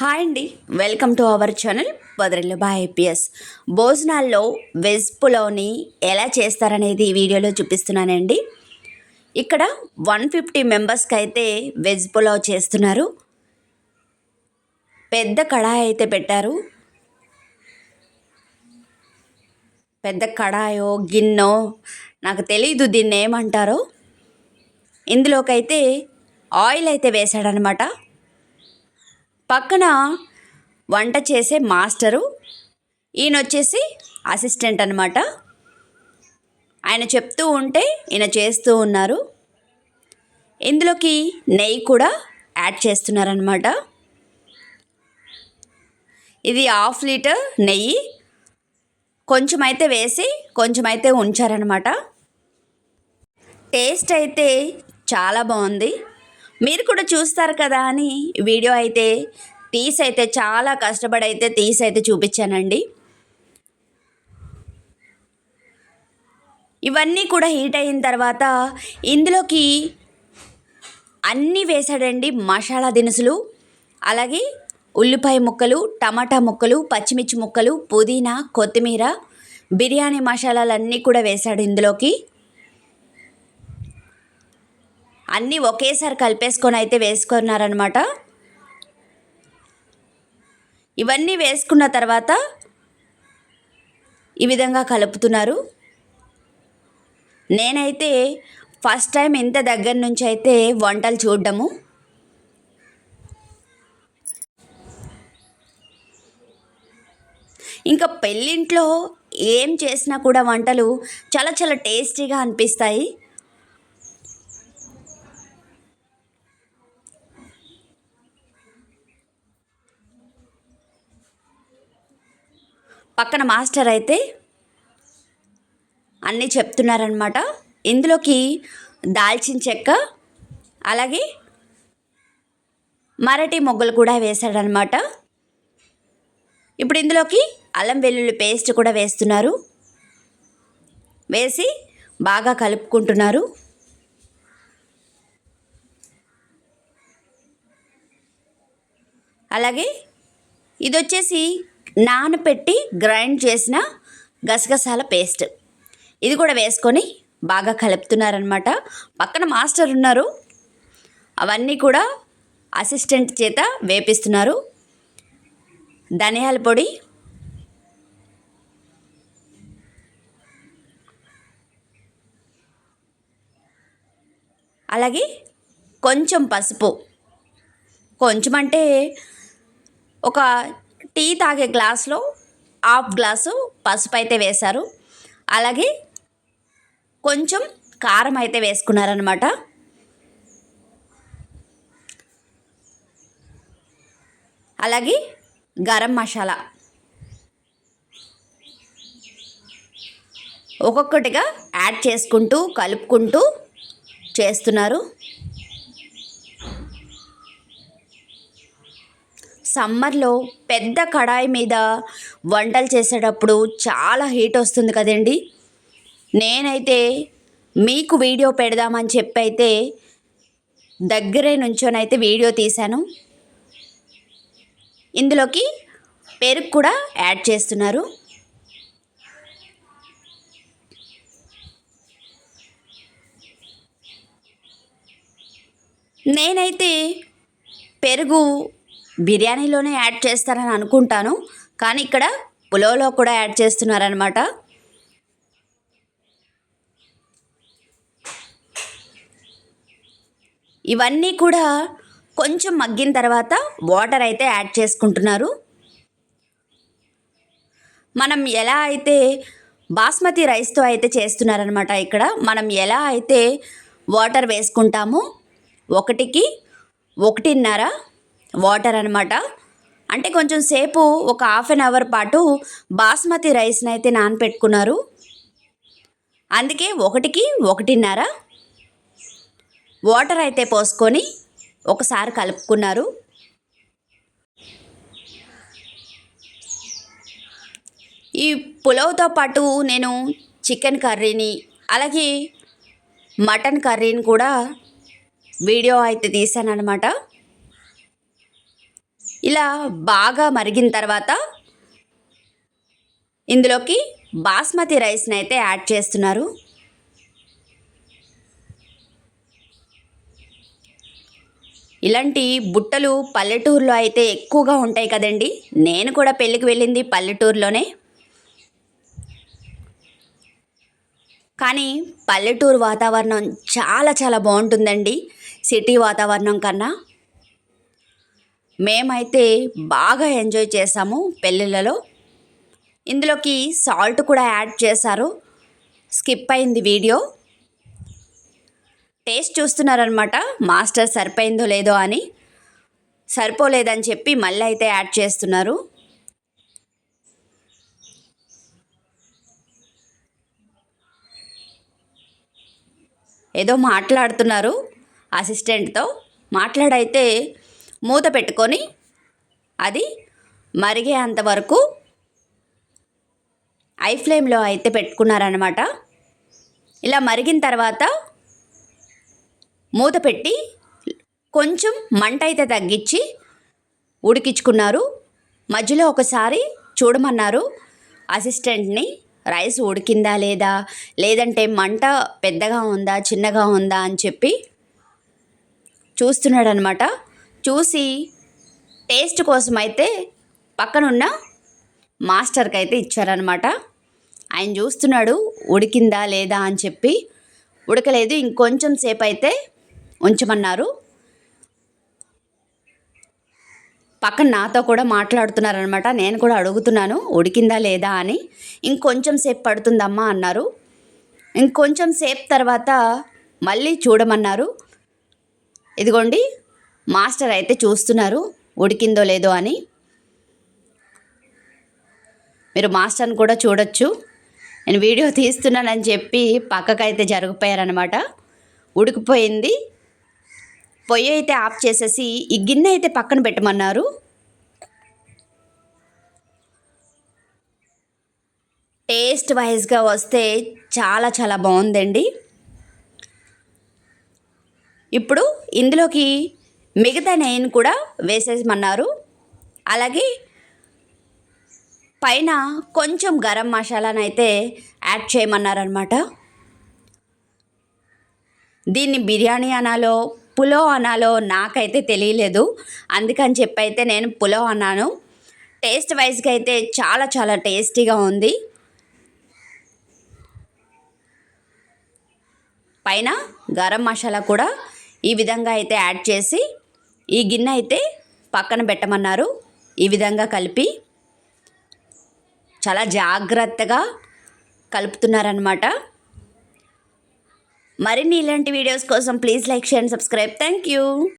Hi అండి. Welcome to our channel బదరిల్లు బా ఐపీఎస్. భోజనాల్లో వెజ్ పులావ్ని ఎలా చేస్తారనేది ఈ వీడియోలో చూపిస్తున్నానండి. ఇక్కడ వన్ ఫిఫ్టీ మెంబర్స్కి అయితే వెజ్ పులావ్ చేస్తున్నారు. పెద్ద కడాయి అయితే పెట్టారు. పెద్ద కడాయో గిన్నో నాకు తెలీదు దీన్ని ఏమంటారో ఇందులోకైతే ఆయిల్ అయితే వేశాడనమాట. పక్కన వంట చేసే మాస్టరు ఈయన వచ్చేసి అసిస్టెంట్ అనమాట ఆయన చెప్తూ ఉంటే ఈయన చేస్తూ ఉన్నారు. ఇందులోకి నెయ్యి కూడా యాడ్ చేస్తున్నారనమాట ఇది హాఫ్ లీటర్ నెయ్యి. కొంచెం అయితే వేసి కొంచెం అయితే ఉంచారనమాట టేస్ట్ అయితే చాలా బాగుంది. మీరు కూడా చూస్తారు కదా అని వీడియో అయితే తీసి అయితే చాలా కష్టపడి అయితే తీసైతే చూపించానండి. ఇవన్నీ కూడా హీట్ అయిన తర్వాత ఇందులోకి అన్నీ వేసాడండి మసాలా దినుసులు అలాగే ఉల్లిపాయ ముక్కలు టమాటా ముక్కలు పచ్చిమిర్చి ముక్కలు పుదీనా కొత్తిమీర బిర్యానీ మసాలాలన్నీ కూడా వేశాడు ఇందులోకి. అన్నీ ఒకేసారి కలిపేసుకొని అయితే వేసుకున్నారనమాట ఇవన్నీ వేసుకున్న తర్వాత ఈ విధంగా కలుపుతున్నారు. నేనైతే ఫస్ట్ టైం ఇంత దగ్గర నుంచి అయితే వంటలు చూడడము. ఇంకా పెళ్ళింట్లో ఏం చేసినా కూడా వంటలు చాలా చాలా టేస్టీగా అనిపిస్తాయి. పక్కన మాస్టర్ అయితే అన్నీ చెప్తున్నారనమాట ఇందులోకి దాల్చిన చెక్క అలాగే మరటి మొగ్గలు కూడా వేశాడనమాట ఇప్పుడు ఇందులోకి అల్లం వెల్లుల్లి పేస్ట్ కూడా వేస్తున్నారు. వేసి బాగా కలుపుకుంటున్నారు. అలాగే ఇది వచ్చేసి నానపెట్టి గ్రైండ్ చేసిన గసగసాల పేస్ట్. ఇది కూడా వేసుకొని బాగా కలుపుతున్నారనమాట పక్కన మాస్టర్ ఉన్నారు. అవన్నీ కూడా అసిస్టెంట్ చేత వేపిస్తున్నారు. ధనియాల పొడి. అలాగే కొంచెం పసుపు. కొంచెం అంటే ఒక టీ తాగే గ్లాస్లో హాఫ్ గ్లాసు పసుపు అయితే వేశారు. అలాగే కొంచెం కారం అయితే వేసుకున్నారనమాట అలాగే గరం మసాలా. ఒక్కొక్కటిగా యాడ్ చేసుకుంటూ కలుపుకుంటూ చేస్తున్నారు. సమ్మర్లో పెద్ద కడాయి మీద వంటలు చేసేటప్పుడు చాలా హీట్ వస్తుంది కదండి. నేనైతే మీకు వీడియో పెడదామని చెప్పి అయితే దగ్గరే నుంచోనైతే వీడియో తీశాను. ఇందులోకి పెరుగు కూడా యాడ్ చేస్తున్నారు. నేనైతే పెరుగు బిర్యానీలోనే యాడ్ చేస్తారని అనుకుంటాను కానీ ఇక్కడ పులోలో కూడా యాడ్ చేస్తున్నారనమాట ఇవన్నీ కూడా కొంచెం మగ్గిన తర్వాత వాటర్ అయితే యాడ్ చేసుకుంటున్నారు. మనం ఎలా అయితే బాస్మతి రైస్తో అయితే చేస్తున్నారనమాట ఇక్కడ మనం ఎలా అయితే వాటర్ వేసుకుంటామో ఒకటికి ఒకటిన్నర వాటర్ అనమాట అంటే కొంచెం సేపు ఒక హాఫ్ అన్ అవర్ పాటు బాస్మతి రైస్ని అయితే నానపెట్టుకున్నారు. అందుకే ఒకటికి ఒకటిన్నర వాటర్ అయితే పోసుకొని ఒకసారి కలుపుకున్నారు. ఈ పులావ్తో పాటు నేను చికెన్ కర్రీని అలాగే మటన్ కర్రీని కూడా వీడియో అయితే తీసాను అనమాట ఇలా బాగా మరిగిన తర్వాత ఇందులోకి బాస్మతి రైస్ని అయితే యాడ్ చేస్తున్నారు. ఇలాంటి బుట్టలు పల్లెటూరులో అయితే ఎక్కువగా ఉంటాయి కదండి. నేను కూడా పెళ్ళికి వెళ్ళింది పల్లెటూరులోనే. కానీ పల్లెటూరు వాతావరణం చాలా చాలా బాగుంటుందండి. సిటీ వాతావరణం కన్నా మేమైతే బాగా ఎంజాయ్ చేసాము పెళ్ళిళ్ళలో. ఇందులోకి సాల్ట్ కూడా యాడ్ చేశారు. స్కిప్ అయింది వీడియో. టేస్ట్ చూస్తున్నారనమాట మాస్టర్ సరిపోయిందో లేదో అని. సరిపోలేదని చెప్పి మళ్ళీ అయితే యాడ్ చేస్తున్నారు. ఏదో మాట్లాడుతున్నారు అసిస్టెంట్తో. మాట్లాడైతే మూత పెట్టుకొని అది మరిగేంత వరకు ఐ ఫ్లేమ్లో అయితే పెట్టుకున్నారనమాట ఇలా మరిగిన తర్వాత మూత పెట్టి కొంచెం మంట అయితే తగ్గించి ఉడికించుకున్నారు. మధ్యలో ఒకసారి చూడమన్నారు అసిస్టెంట్ని రైస్ ఉడికిందా లేదా? లేదంటే మంట పెద్దగా ఉందా చిన్నగా ఉందా? అని చెప్పి చూస్తున్నాడు అనమాట చూసి టేస్ట్ కోసం అయితే పక్కనున్న మాస్టర్కి అయితే ఇచ్చారనమాట ఆయన చూస్తున్నాడు ఉడికిందా లేదా అని చెప్పి. ఉడకలేదు ఇంకొంచెం సేపు అయితే ఉంచమన్నారు. పక్కన నాతో కూడా మాట్లాడుతున్నారనమాట నేను కూడా అడుగుతున్నాను ఉడికిందా లేదా అని. ఇంకొంచెం సేపు పడుతుందమ్మా అన్నారు. ఇంకొంచెం సేపు తర్వాత మళ్ళీ చూడమన్నారు. ఇదిగోండి మాస్టర్ అయితే చూస్తున్నారు ఉడికిందో లేదో అని. మీరు మాస్టర్ని కూడా చూడొచ్చు. నేను వీడియో తీస్తున్నానని చెప్పి పక్కకైతే జరిగిపోయారనమాట ఉడికిపోయింది. పొయ్యి అయితే ఆఫ్ చేసేసి ఈ గిన్నె అయితే పక్కన పెట్టమన్నారు. టేస్ట్ వైజ్గా వస్తే చాలా చాలా బాగుందండి. ఇప్పుడు ఇందులోకి మిగతా నెయ్యిని కూడా వేసేయమన్నారు. అలాగే పైన కొంచెం గరం మసాలాను అయితే యాడ్ చేయమన్నారనమాట దీన్ని బిర్యానీ అనాలో పులావ్ అనాలో నాకైతే తెలియలేదు. అందుకని చెప్పి అయితే నేను పులావ్ అన్నాను. టేస్ట్ వైజ్గా అయితే చాలా చాలా టేస్టీగా ఉంది. పైన గరం మసాలా కూడా ఈ విధంగా అయితే యాడ్ చేసి ఈ గిన్నె అయితే పక్కన పెట్టమన్నారు. ఈ విధంగా కలిపి చాలా జాగ్రత్తగా కలుపుతున్నారనమాట మరిన్ని ఇలాంటి వీడియోస్ కోసం please like share and subscribe. Thank you